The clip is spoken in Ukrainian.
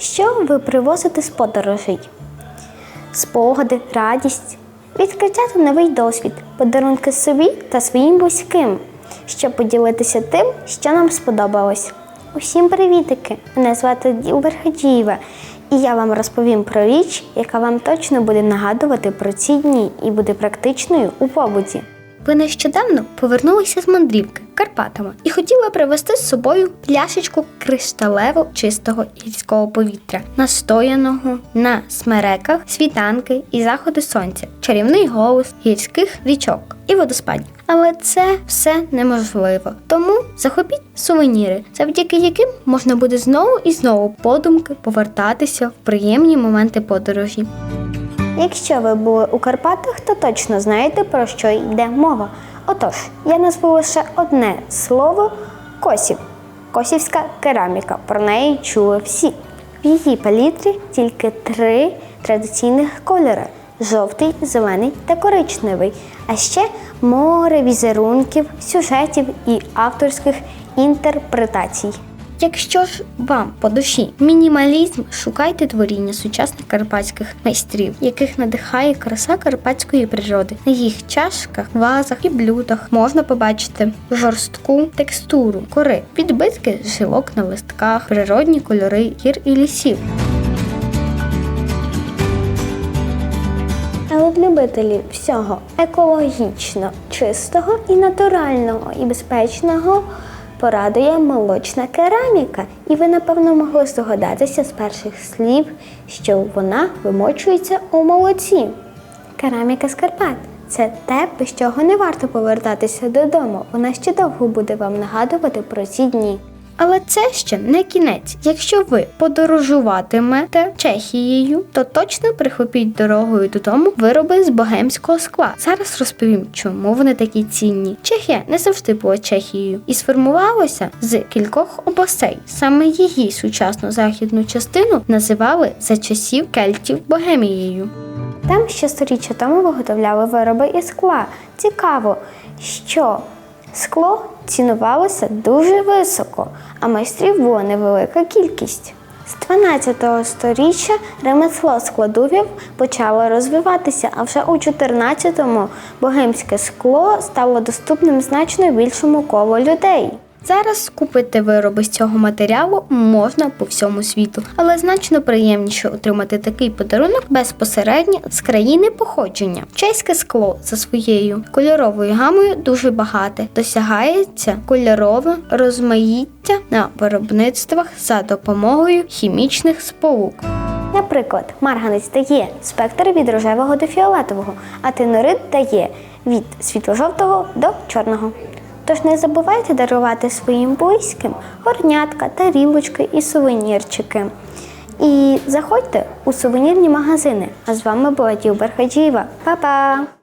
Що ви привозите з подорожей? Спогади, радість, відкриття та новий досвід, подарунки собі та своїм близьким, щоб поділитися тим, що нам сподобалось. Усім привітики! Мене звати Ділбер Хаджієва, і я вам розповім про річ, яка вам точно буде нагадувати про ці дні і буде практичною у побуті. Ви нещодавно повернулися з мандрівки Карпатами і хотіли привезти з собою пляшечку кришталево чистого гірського повітря, настояного на смереках, світанки і заходи сонця, чарівний голос гірських річок і водоспадів. Але це все неможливо. Тому захопіть сувеніри, завдяки яким можна буде знову і знову подумки повертатися в приємні моменти подорожі. Якщо ви були у Карпатах, то точно знаєте, про що йде мова. Отож, я назву лише одне слово косів. Косівська кераміка. Про неї чули всі. В її палітрі тільки три традиційних кольори: жовтий, зелений та коричневий, а ще море візерунків, сюжетів і авторських інтерпретацій. Якщо ж вам по душі мінімалізм, шукайте творіння сучасних карпатських майстрів, яких надихає краса карпатської природи. На їх чашках, вазах і блюдах можна побачити жорстку текстуру, кори, підбитки жилок на листках, природні кольори гір і лісів. Але для любителів всього екологічно чистого і натурального і безпечного порадує молочна кераміка. І ви, напевно, могли здогадатися з перших слів, що вона вимочується у молоці. Кераміка з Карпат це те, без чого не варто повертатися додому. Вона ще довго буде вам нагадувати про ці дні. Але це ще не кінець. Якщо ви подорожуватимете Чехією, то точно прихопіть дорогою додому вироби з богемського скла. Зараз розповім, чому вони такі цінні. Чехія не завжди була Чехією і сформувалася з кількох областей. Саме її сучасну західну частину називали за часів кельтів Богемією. Там ще сторіччя тому виготовляли вироби із скла. Цікаво, що скло цінувалося дуже високо, а майстрів була невелика кількість. З 12 століття ремесло складувів почало розвиватися, а вже у 14-му богемське скло стало доступним значно більшому колу людей. Зараз купити вироби з цього матеріалу можна по всьому світу, але значно приємніше отримати такий подарунок безпосередньо з країни походження. Чеське скло за своєю кольоровою гамою дуже багате. Досягається кольорове розмаїття на виробництвах за допомогою хімічних сполук. Наприклад, марганець дає спектр від рожевого до фіолетового, а тинорит дає від світло-жовтого до чорного. Тож не забувайте дарувати своїм близьким горнятка, тарілочки і сувенірчики. І заходьте у сувенірні магазини. А з вами була Діл Хаджієва. Па-па!